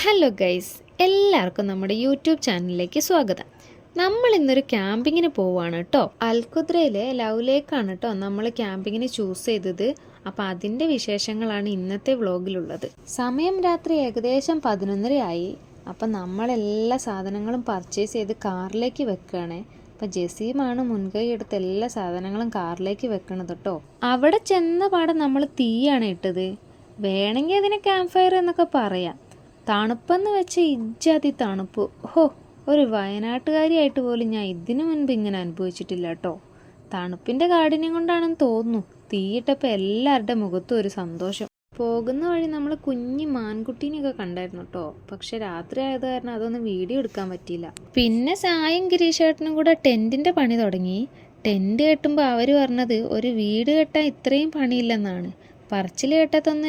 Hello guys എല്ലാവർക്കും നമ്മുടെ YouTube ചാനലിലേക്ക് സ്വാഗതം. നമ്മൾ ഇന്നൊരു ക്യാമ്പിങ്ങിന് പോവാണ് കേട്ടോ അൽക്കുദ്രയിലെ ലവ് ലേക്കാണ് കേട്ടോ നമ്മൾ ക്യാമ്പിങ്ങിന് ചൂസ് ചെയ്തത്. അപ്പം അതിന്റെ വിശേഷങ്ങളാണ് ഇന്നത്തെ വ്ളോഗിലുള്ളത് സമയം രാത്രി ഏകദേശം പതിനൊന്നരയായി. അപ്പം നമ്മളെല്ലാ സാധനങ്ങളും പർച്ചേസ് ചെയ്ത് കാറിലേക്ക് വെക്കുകയാണേ. അപ്പം ജസീമാണ് മുൻകൈ എടുത്ത് എല്ലാ സാധനങ്ങളും കാറിലേക്ക് വെക്കണത് കേട്ടോ അവിടെ ചെന്ന പാടെ നമ്മൾ തീയാണ് ഇട്ടത്. വേണമെങ്കിൽ അതിനെ ക്യാമ്പ് ഫയർ എന്നൊക്കെ പറയാം. തണുപ്പെന്ന് വെച്ച ഇജ്ജാതി തണുപ്പ്. ഹോ ഒരു വയനാട്ടുകാരിയായിട്ട് പോലും ഞാൻ ഇതിനു മുൻപ് ഇങ്ങനെ അനുഭവിച്ചിട്ടില്ല കേട്ടോ തണുപ്പിന്റെ കാഠിന്യം കൊണ്ടാണെന്ന് തോന്നുന്നു. തീയിട്ടപ്പോൾ എല്ലാവരുടെ മുഖത്തും ഒരു സന്തോഷം. പോകുന്ന വഴി നമ്മൾ കുഞ്ഞി മാൻകുട്ടീനെയൊക്കെ കണ്ടായിരുന്നു കേട്ടോ പക്ഷെ രാത്രി ആയത് കാരണം അതൊന്നും വീഡിയോ എടുക്കാൻ പറ്റിയില്ല. പിന്നെ സായും ഗിരീഷേട്ടനും കൂടെ ടെന്റിന്റെ പണി തുടങ്ങി. ടെന്റ് കെട്ടുമ്പോൾ അവർ പറഞ്ഞത് ഒരു വീട് കെട്ടാൻ ഇത്രയും പണിയില്ലെന്നാണ്. പറച്ചിൽ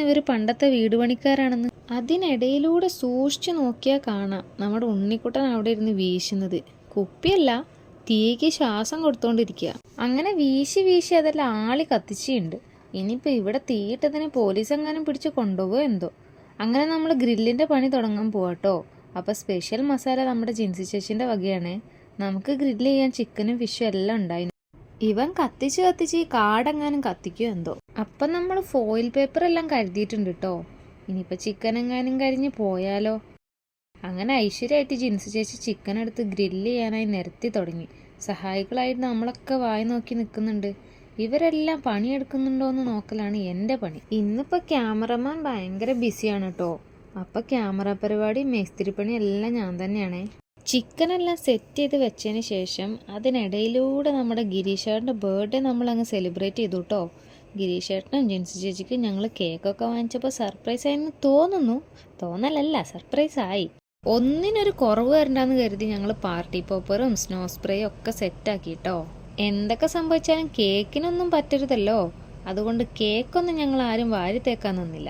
ഇവർ പണ്ടത്തെ വീട് പണിക്കാരാണെന്ന്. അതിനിടയിലൂടെ സൂക്ഷിച്ചു നോക്കിയാൽ കാണാം. നമ്മുടെ ഉണ്ണിക്കുട്ടൻ അവിടെ ഇരുന്ന് വീശുന്നത്. കുപ്പിയല്ല തീയ്ക്ക് ശ്വാസം കൊടുത്തോണ്ടിരിക്കുക അങ്ങനെ വീശി വീശി അതെല്ലാം ആളി കത്തിച്ചുണ്ട് ഇനിയിപ്പോൾ ഇവിടെ തീയിട്ടതിന് പോലീസ് എങ്ങാനും പിടിച്ച് കൊണ്ടുപോകുമോ എന്തോ? അങ്ങനെ നമ്മൾ ഗ്രില്ലിന്റെ പണി തുടങ്ങാൻ പോവാട്ടോ. അപ്പോൾ സ്പെഷ്യൽ മസാല നമ്മുടെ ജിൻസി ചേച്ചിന്റെ വകയാണ്. നമുക്ക് ഗ്രില്ല് ചെയ്യാൻ ചിക്കനും ഫിഷും എല്ലാം ഉണ്ടായിരുന്നു ഇവൻ കത്തിച്ച് കത്തിച്ച് ഈ കാടെങ്ങാനും കത്തിക്കും എന്തോ. അപ്പം നമ്മൾ ഫോയിൽ പേപ്പർ എല്ലാം കരുതിയിട്ടുണ്ട് കേട്ടോ ഇനിയിപ്പോൾ ചിക്കൻ എങ്ങാനും കരിഞ്ഞ് പോയാലോ? അങ്ങനെ ഐശ്വര്യമായിട്ട് ജിൻസ് ചേച്ചി ചിക്കൻ എടുത്ത് ഗ്രില്ല് ചെയ്യാനായി നിരത്തി തുടങ്ങി. സഹായികളായിട്ട് നമ്മളൊക്കെ വായി നോക്കി നിൽക്കുന്നുണ്ട് ഇവരെല്ലാം പണിയെടുക്കുന്നുണ്ടോ എന്ന് നോക്കലാണ് എന്റെ പണി. ഇന്നിപ്പോൾ ക്യാമറമാൻ ഭയങ്കര ബിസിയാണ് കേട്ടോ അപ്പോൾ ക്യാമറ പരിപാടി മേസ്തിരി പണി എല്ലാം ഞാൻ തന്നെയാണേ. ചിക്കൻ എല്ലാം സെറ്റ് ചെയ്ത് വെച്ചതിന് ശേഷം അതിനിടയിലൂടെ നമ്മുടെ ഗിരീഷേട്ടന്റെ ബർത്ത്ഡേ നമ്മൾ അങ്ങ് സെലിബ്രേറ്റ് ചെയ്തു കേട്ടോ ഗിരീഷേട്ടനും ജിൻസി ചേച്ചിക്കും ഞങ്ങൾ കേക്കൊക്കെ വാങ്ങിച്ചപ്പോൾ സർപ്രൈസ് ആയെന്ന് തോന്നുന്നു. തോന്നലല്ല സർപ്രൈസ് ആയി. ഒന്നിനൊരു കുറവ് വരണ്ടെന്ന് കരുതി ഞങ്ങൾ പാർട്ടി പോപ്പറും സ്നോ സ്പ്രേയും ഒക്കെ സെറ്റാക്കി കേട്ടോ എന്തൊക്കെ സംഭവിച്ചാലും കേക്കിനൊന്നും പറ്റരുതല്ലോ. അതുകൊണ്ട് കേക്കൊന്നും ഞങ്ങൾ ആരും വാരി നിന്നില്ല.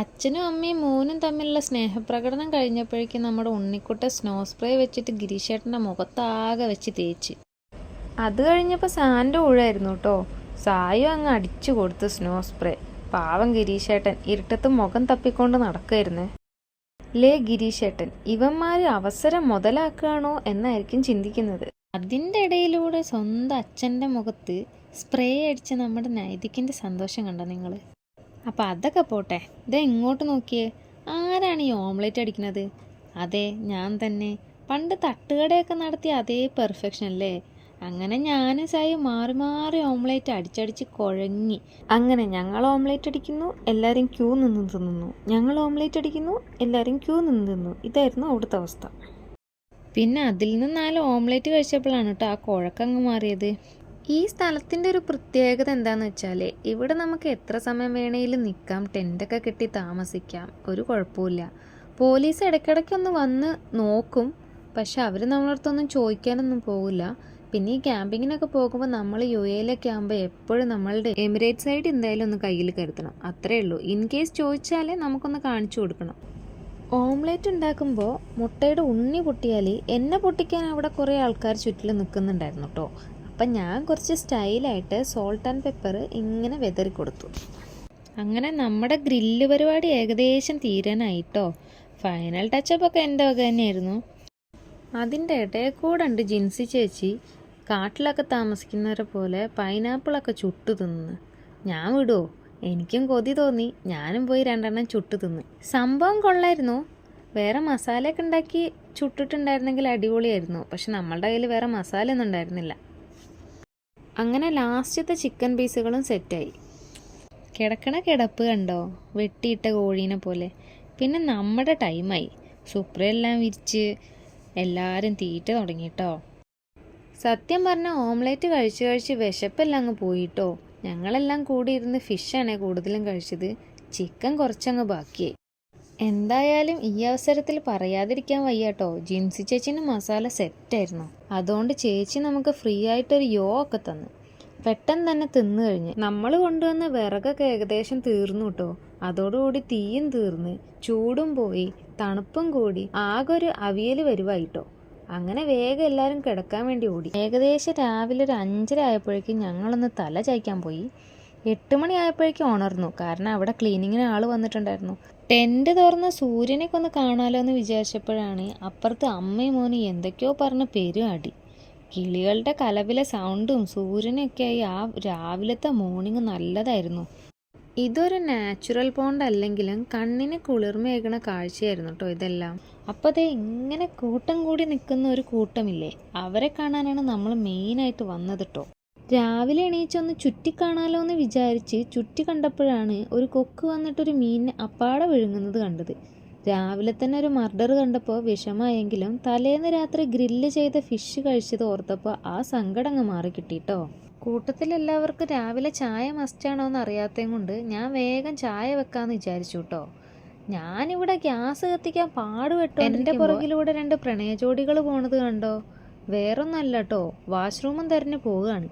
അച്ഛനും അമ്മയും മോനും തമ്മിലുള്ള സ്നേഹപ്രകടനം കഴിഞ്ഞപ്പോഴേക്കും നമ്മുടെ ഉണ്ണിക്കുട്ട സ്നോ സ്പ്രേ വെച്ചിട്ട് ഗിരീഷേട്ടന്റെ മുഖത്താകെ വെച്ച് തേച്ച്. അത് കഴിഞ്ഞപ്പോൾ സാന്റെ ഊഴായിരുന്നു കേട്ടോ. സായും അങ്ങ് അടിച്ചു കൊടുത്ത് സ്നോ സ്പ്രേ പാവം ഗിരീഷേട്ടൻ ഇരുട്ടത്ത് മുഖം തപ്പിക്കൊണ്ട് നടക്കായിരുന്നേ ലേ ഗിരീഷേട്ടൻ ഇവന്മാർ അവസരം മുതലാക്കുകയാണോ എന്നായിരിക്കും ചിന്തിക്കുന്നത്. അതിന്റെ ഇടയിലൂടെ സ്വന്തം അച്ഛന്റെ മുഖത്ത് സ്പ്രേ അടിച്ച നമ്മുടെ നൈതിക്കിന്റെ സന്തോഷം കണ്ടോ നിങ്ങൾ? അപ്പം അതൊക്കെ പോട്ടെ. ഇതേ ഇങ്ങോട്ട് നോക്കിയേ. ആരാണ് ഈ ഓംലേറ്റ് അടിക്കുന്നത് അതെ ഞാൻ തന്നെ. പണ്ട് തട്ടുകടയൊക്കെ നടത്തിയ അതേ പെർഫെക്ഷൻ അല്ലേ? അങ്ങനെ ഞാനും സായി മാറി മാറി ഓംലേറ്റ് അടിച്ചടിച്ച് കുഴങ്ങി അങ്ങനെ ഞങ്ങൾ ഓംലേറ്റ് അടിക്കുന്നു എല്ലാവരും ക്യൂ നിന്ന് തിന്നുന്നു. ഞങ്ങൾ ഓംലേറ്റ് അടിക്കുന്നു എല്ലാവരും ക്യൂ നിന്ന് തിന്നു. ഇതായിരുന്നു അവിടുത്തെ അവസ്ഥ. പിന്നെ അതിൽ നിന്ന് നാല് ഓംലേറ്റ് കഴിച്ചപ്പോഴാണ് കേട്ടോ ആ കുഴക്കങ്ങ് മാറിയത്. ഈ സ്ഥലത്തിന്റെ ഒരു പ്രത്യേകത എന്താണെന്ന് വെച്ചാൽ ഇവിടെ നമുക്ക് എത്ര സമയം വേണേലും നിൽക്കാം ടെന്റൊക്കെ കെട്ടി താമസിക്കാം ഒരു കുഴപ്പമില്ല പോലീസ് ഇടയ്ക്കിടയ്ക്കൊന്ന് വന്ന് നോക്കും പക്ഷെ അവർ നമ്മളടുത്തൊന്നും ചോദിക്കാനൊന്നും പോകില്ല പിന്നെ ഈ ക്യാമ്പിങ്ങിനൊക്കെ പോകുമ്പോൾ നമ്മൾ യു എയിലൊക്കെ ആകുമ്പോൾ എപ്പോഴും നമ്മളുടെ എമിറേറ്റ് സൈഡ് എന്തായാലും ഒന്ന് കയ്യിൽ കരുതണം. അത്രേ ഉള്ളൂ. ഇൻ കേസ് ചോദിച്ചാലേ നമുക്കൊന്ന് കാണിച്ചു കൊടുക്കണം. ഓംലേറ്റ് ഉണ്ടാക്കുമ്പോൾ മുട്ടയുടെ ഉണ്ണി പൊട്ടിയാൽ എന്നെ പൊട്ടിക്കാൻ അവിടെ കുറേ ആൾക്കാർ ചുറ്റിലും നിൽക്കുന്നുണ്ടായിരുന്നു കേട്ടോ. അപ്പം ഞാൻ കുറച്ച് സ്റ്റൈലായിട്ട് സോൾട്ട് ആൻഡ് പെപ്പർ ഇങ്ങനെ വെതറി കൊടുത്തു അങ്ങനെ നമ്മുടെ ഗ്രില്ല് പരിപാടി ഏകദേശം തീരാനായിട്ടോ? ഫൈനൽ ടച്ചപ്പ് ഒക്കെ എന്റെ വക തന്നെയായിരുന്നു. അതിന്റെ ഇടയിൽ കൂടെ ഉണ്ട് ജിൻസി ചേച്ചി. കാട്ടിലൊക്കെ താമസിക്കുന്നവരെ പോലെ പൈനാപ്പിളൊക്കെ ചുട്ടു തിന്ന്. ഞാൻ വിടുമോ എനിക്കും കൊതി തോന്നി. ഞാനും പോയി രണ്ടെണ്ണം ചുട്ടു തിന്ന്. സംഭവം കൊള്ളായിരുന്നു. വേറെ മസാലയൊക്കെ ഉണ്ടാക്കി ചുട്ടിട്ടുണ്ടായിരുന്നെങ്കിൽ അടിപൊളിയായിരുന്നു. പക്ഷെ നമ്മളുടെ കയ്യിൽ വേറെ മസാല ഒന്നും ഉണ്ടായിരുന്നില്ല. അങ്ങനെ ലാസ്റ്റത്തെ ചിക്കൻ പീസുകളും സെറ്റായി കിടക്കണ കിടപ്പ് കണ്ടോ? വെട്ടിയിട്ട കോഴീനെ പോലെ. പിന്നെ നമ്മുടെ ടൈമായി സുപ്രയെല്ലാം വിരിച്ച് എല്ലാവരും തീറ്റ തുടങ്ങിട്ടോ. സത്യം പറഞ്ഞ ഓംലേറ്റ് കഴിച്ച് കഴിച്ച് വിശപ്പെല്ലാം അങ്ങ് പോയിട്ടോ. ഞങ്ങളെല്ലാം കൂടി ഇരുന്ന് ഫിഷാണ് കൂടുതലും കഴിച്ചത്. ചിക്കൻ കുറച്ചങ്ങ് ബാക്കിയായി. എന്തായാലും ഈ അവസരത്തിൽ പറയാതിരിക്കാൻ വയ്യാട്ടോ. ജിൻസി ചേച്ചിന്റെ മസാല സെറ്റായിരുന്നു അതുകൊണ്ട് ചേച്ചി നമുക്ക് ഫ്രീ ആയിട്ടൊരു യോ ഒക്കെ തന്നു. പെട്ടെന്ന് തന്നെ തിന്നു കഴിഞ്ഞ്. നമ്മൾ കൊണ്ടുവന്ന വിറകൊക്കെ ഏകദേശം തീർന്നു കേട്ടോ. അതോടുകൂടി തീയും തീർന്ന്. ചൂടും പോയി. തണുപ്പും കൂടി. ആകെ ഒരു അവിയൽ വരുവായിട്ടോ അങ്ങനെ വേഗം എല്ലാവരും കിടക്കാൻ വേണ്ടി ഓടി. ഏകദേശം രാവിലെ ഒരു അഞ്ചര ആയപ്പോഴേക്കും ഞങ്ങളൊന്ന് തല ചായ്ക്കാൻ പോയി. എട്ട് മണിയായപ്പോഴേക്കും ഉണർന്നു കാരണം അവിടെ ക്ലീനിങ്ങിന് ആൾ വന്നിട്ടുണ്ടായിരുന്നു. ടെന്റ് തുറന്ന് സൂര്യനെയൊക്കെ ഒന്ന് എന്ന് വിചാരിച്ചപ്പോഴാണ് അപ്പുറത്ത് അമ്മയും മോനും എന്തൊക്കെയോ പറഞ്ഞ് പെരും അടി കിളികളുടെ കലവിലെ സൗണ്ടും സൂര്യനൊക്കെയായി ആ രാവിലത്തെ മോർണിംഗ് നല്ലതായിരുന്നു. ഇതൊരു നാച്ചുറൽ പോണ്ട് അല്ലെങ്കിലും കണ്ണിന് കുളിർമയേകണ കാഴ്ചയായിരുന്നു കേട്ടോ ഇതെല്ലാം. അപ്പോൾ അതേ ഇങ്ങനെ കൂട്ടം കൂടി നിൽക്കുന്ന ഒരു കൂട്ടമില്ലേ? അവരെ കാണാനാണ് നമ്മൾ മെയിനായിട്ട് വന്നത് കേട്ടോ രാവിലെ എണീച്ചൊന്ന് ചുറ്റിക്കാണാലോ എന്ന് വിചാരിച്ച് ചുറ്റി കണ്ടപ്പോഴാണ് ഒരു കൊക്ക് വന്നിട്ടൊരു മീനിനെ അപ്പാടെ വിഴുങ്ങുന്നത് കണ്ടത്. രാവിലെ തന്നെ ഒരു മർഡർ കണ്ടപ്പോൾ വിഷമായെങ്കിലും തലേന്ന് രാത്രി ഗ്രില്ല് ചെയ്ത ഫിഷ് കഴിച്ചത് ഓർത്തപ്പോൾ ആ സങ്കടം അങ്ങ് മാറി കിട്ടിട്ടോ. കൂട്ടത്തിലെല്ലാവർക്കും രാവിലെ ചായ മസ്റ്റാണോ എന്ന് അറിയാത്തതും കൊണ്ട് ഞാൻ വേഗം ചായ വെക്കാന്ന് വിചാരിച്ചു കേട്ടോ ഞാനിവിടെ ഗ്യാസ് കത്തിക്കാൻ പാടുപെട്ടു എന്റെ പുറകിലൂടെ രണ്ട് പ്രണയജോഡികൾ പോണത് കണ്ടോ? വേറൊന്നല്ല കേട്ടോ വാഷ്റൂമും തിരഞ്ഞു പോവുകയാണ്.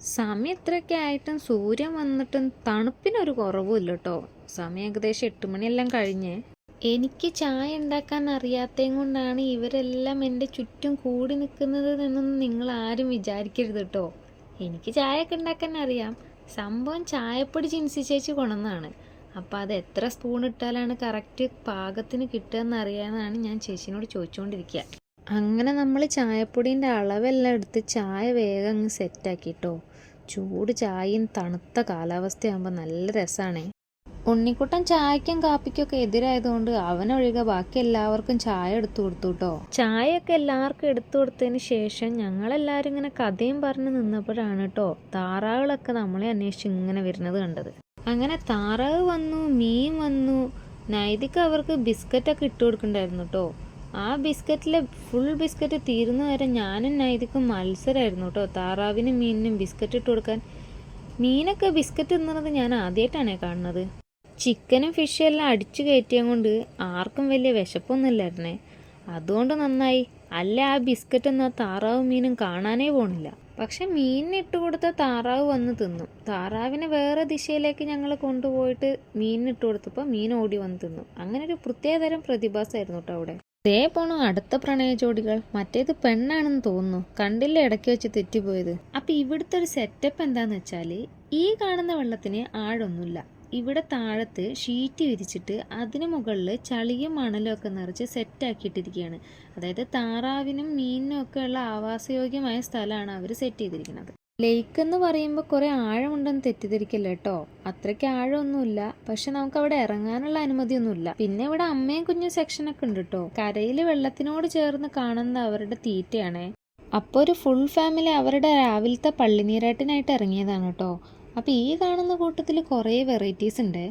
സമയം ഇത്രയൊക്കെ ആയിട്ടും സൂര്യൻ വന്നിട്ടും തണുപ്പിനൊരു കുറവുമില്ല കേട്ടോ സമയം ഏകദേശം എട്ട് മണിയെല്ലാം കഴിഞ്ഞ്. എനിക്ക് ചായ ഉണ്ടാക്കാൻ അറിയാത്തതും കൊണ്ടാണ് ഇവരെല്ലാം എന്റെ ചുറ്റും കൂടി നിൽക്കുന്നത് എന്നൊന്നും നിങ്ങൾ ആരും വിചാരിക്കരുത് കേട്ടോ. എനിക്ക് ചായയൊക്കെ ഉണ്ടാക്കാൻ അറിയാം. സംഭവം ചായപ്പൊടി ചിൻസി ചേച്ചി കൊണന്നാണ് അപ്പോൾ അത് എത്ര സ്പൂൺ ഇട്ടാലാണ് കറക്റ്റ് പാകത്തിന് കിട്ടുക അറിയാനാണ് ഞാൻ ചേച്ചിനോട് ചോദിച്ചുകൊണ്ടിരിക്കുക. അങ്ങനെ നമ്മൾ ചായപ്പൊടീന്റെ അളവെല്ലാം എടുത്ത് ചായ വേഗം അങ്ങ് സെറ്റാക്കിട്ടോ. ചൂട് ചായയും തണുത്ത കാലാവസ്ഥയാകുമ്പോൾ നല്ല രസമാണ് ഉണ്ണിക്കുട്ടൻ ചായക്കും കാപ്പിക്കൊക്കെ എതിരായതുകൊണ്ട് അവനൊഴികെ ബാക്കി എല്ലാവർക്കും ചായ എടുത്തു കൊടുത്തു കേട്ടോ ചായയൊക്കെ എല്ലാവർക്കും എടുത്തു കൊടുത്തതിന് ശേഷം ഞങ്ങളെല്ലാവരും ഇങ്ങനെ കഥയും പറഞ്ഞ് നിന്നപ്പോഴാണ് കേട്ടോ താറാവുകളൊക്കെ നമ്മളെ അന്വേഷിച്ച് ഇങ്ങനെ വരുന്നത് കണ്ടത്. അങ്ങനെ താറാവ് വന്നു മീൻ വന്നു. നൈതിക്ക് അവർക്ക് ബിസ്ക്കറ്റൊക്കെ ഇട്ട് കൊടുക്കണ്ടായിരുന്നു കേട്ടോ ആ ബിസ്ക്കറ്റിലെ ഫുൾ ബിസ്ക്കറ്റ് തീരുന്ന വരെ ഞാനും നൈതിക്കും മത്സരമായിരുന്നു കേട്ടോ താറാവിനും മീനിനും ബിസ്ക്കറ്റ് ഇട്ട് കൊടുക്കാൻ. മീനൊക്കെ ബിസ്ക്കറ്റ് തിന്നുന്നത് ഞാൻ ആദ്യമായിട്ടാണ് കാണുന്നത്. ചിക്കനും ഫിഷും എല്ലാം അടിച്ചു കയറ്റിയത് കൊണ്ട് ആർക്കും വലിയ വിശപ്പൊന്നുമില്ലായിരുന്നേ അതുകൊണ്ട് നന്നായി. അല്ല ആ ബിസ്ക്കറ്റ് ഒന്നും ആ താറാവും മീനും കാണാനേ പോണില്ല. പക്ഷെ മീനിനിട്ട് കൊടുത്ത താറാവ് വന്ന് തിന്നു. താറാവിനെ വേറെ ദിശയിലേക്ക് ഞങ്ങൾ കൊണ്ടുപോയിട്ട് മീനിനിട്ട് കൊടുത്തപ്പോൾ മീൻ ഓടി വന്ന് തിന്നു. അങ്ങനെ ഒരു പ്രത്യേകതരം പ്രതിഭാസമായിരുന്നു കേട്ടോ അവിടെ. ദേ പോണു അടുത്ത പ്രണയ ജോഡികൾ മറ്റേത് പെണ്ണാണെന്ന് തോന്നുന്നു. കണ്ടില്ല ഇടയ്ക്ക് വെച്ച് തെറ്റിപ്പോയത്. അപ്പൊ ഇവിടുത്തെ ഒരു സെറ്റപ്പ് എന്താന്ന് വെച്ചാൽ ഈ കാണുന്ന വെള്ളത്തിന് ആഴൊന്നുമില്ല. ഇവിടെ താഴത്ത് ഷീറ്റ് വിരിച്ചിട്ട് അതിന് മുകളിൽ ചളിയും മണലും ഒക്കെ നിറച്ച് സെറ്റാക്കിയിട്ടിരിക്കുകയാണ് അതായത് താറാവിനും മീനിനും ഒക്കെ ഉള്ള ആവാസയോഗ്യമായ സ്ഥലമാണ് അവർ സെറ്റ് ചെയ്തിരിക്കുന്നത്. ലേക്ക് എന്ന് പറയുമ്പോൾ കുറേ ആഴമുണ്ടെന്ന് തെറ്റിദ്ധരിക്കല്ല കേട്ടോ അത്രയ്ക്ക് ആഴമൊന്നുമില്ല. പക്ഷെ നമുക്ക് അവിടെ ഇറങ്ങാനുള്ള അനുമതിയൊന്നുമില്ല. പിന്നെ ഇവിടെ അമ്മയും കുഞ്ഞും സെക്ഷനൊക്കെ ഉണ്ട് കേട്ടോ കരയിൽ വെള്ളത്തിനോട് ചേർന്ന് കാണുന്ന അവരുടെ തീറ്റയാണേ. അപ്പോൾ ഒരു ഫുൾ ഫാമിലി അവരുടെ രാവിലത്തെ പള്ളിനീരാട്ടിനായിട്ട് ഇറങ്ങിയതാണ് കേട്ടോ അപ്പോൾ ഈ കാണുന്ന കൂട്ടത്തിൽ കുറേ വെറൈറ്റീസ് ഉണ്ട്.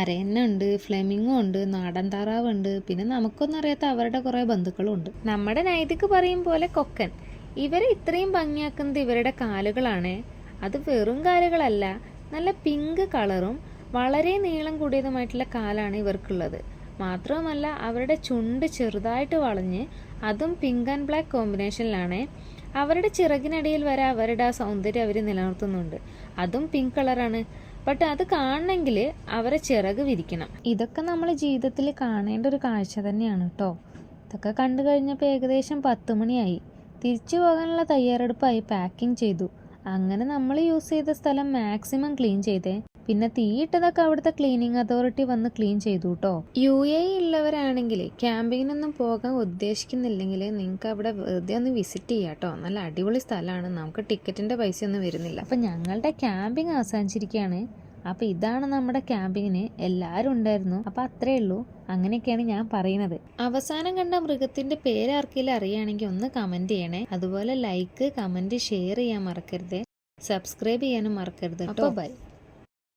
അരയന്ന ഉണ്ട് ഫ്ലെമിങ്ങും ഉണ്ട് നാടൻ താറാവ് ഉണ്ട് പിന്നെ നമുക്കൊന്നും അറിയാത്ത അവരുടെ കുറേ ബന്ധുക്കളും ഉണ്ട്. നമ്മുടെ നൈതിക്ക് പറയും പോലെ കൊക്കൻ. ഇവരെ ഇത്രയും ഭംഗിയാക്കുന്നത് ഇവരുടെ കാലുകളാണ്. അത് വെറും കാലുകളല്ല നല്ല പിങ്ക് കളറും വളരെ നീളം കൂടിയതുമായിട്ടുള്ള കാലാണ് ഇവർക്കുള്ളത്. മാത്രവുമല്ല അവരുടെ ചുണ്ട് ചെറുതായിട്ട് വളഞ്ഞ് അതും പിങ്ക് ആൻഡ് ബ്ലാക്ക് കോമ്പിനേഷനിലാണ്. അവരുടെ ചിറകിനടിയിൽ വരെ അവരുടെ ആ സൗന്ദര്യം അവർ നിലനിർത്തുന്നുണ്ട്. അതും പിങ്ക് കളറാണ്. ബട്ട് അത് കാണണമെങ്കിൽ അവരെ ചിറക് വിരിക്കണം. ഇതൊക്കെ നമ്മൾ ജീവിതത്തിൽ കാണേണ്ട ഒരു കാഴ്ച തന്നെയാണ് കേട്ടോ ഇതൊക്കെ കണ്ടു കഴിഞ്ഞപ്പോൾ ഏകദേശം പത്ത് മണിയായി. തിരിച്ചു പോകാനുള്ള തയ്യാറെടുപ്പായി പാക്കിംഗ് ചെയ്തു. അങ്ങനെ നമ്മൾ യൂസ് ചെയ്ത സ്ഥലം മാക്സിമം ക്ലീൻ ചെയ്തേ. പിന്നെ തീയിട്ടതൊക്കെ അവിടുത്തെ ക്ലീനിങ് അതോറിറ്റി വന്ന് ക്ലീൻ ചെയ്തു കേട്ടോ യു എ ഉള്ളവരാണെങ്കിൽ ക്യാമ്പിങ്ങിനൊന്നും പോകാൻ ഉദ്ദേശിക്കുന്നില്ലെങ്കിൽ നിങ്ങൾക്ക് അവിടെ വെറുതെ ഒന്ന് വിസിറ്റ് ചെയ്യാം കേട്ടോ നല്ല അടിപൊളി സ്ഥലമാണ്. നമുക്ക് ടിക്കറ്റിന്റെ പൈസ ഒന്നും വരുന്നില്ല. അപ്പം ഞങ്ങളുടെ ക്യാമ്പിങ് അവസാനിച്ചിരിക്കുകയാണ്. അപ്പോൾ ഇതാണ് നമ്മുടെ ക്യാമ്പിങ്ങിന് എല്ലാരും ഉണ്ടായിരുന്നു. അപ്പോൾ അത്രേ ഉള്ളൂ. അങ്ങനെയൊക്കെയാണ് ഞാൻ പറയുന്നത്. അവസാനം കണ്ട മൃഗത്തിന്റെ പേര് ആർക്കെങ്കിലും അറിയുകയാണെങ്കിൽ ഒന്ന് കമന്റ് ചെയ്യണേ. അതുപോലെ ലൈക്ക് കമന്റ് ഷെയർ ചെയ്യാൻ മറക്കരുത്. സബ്സ്ക്രൈബ് ചെയ്യാനും മറക്കരുത് അപ്പോൾ ബൈ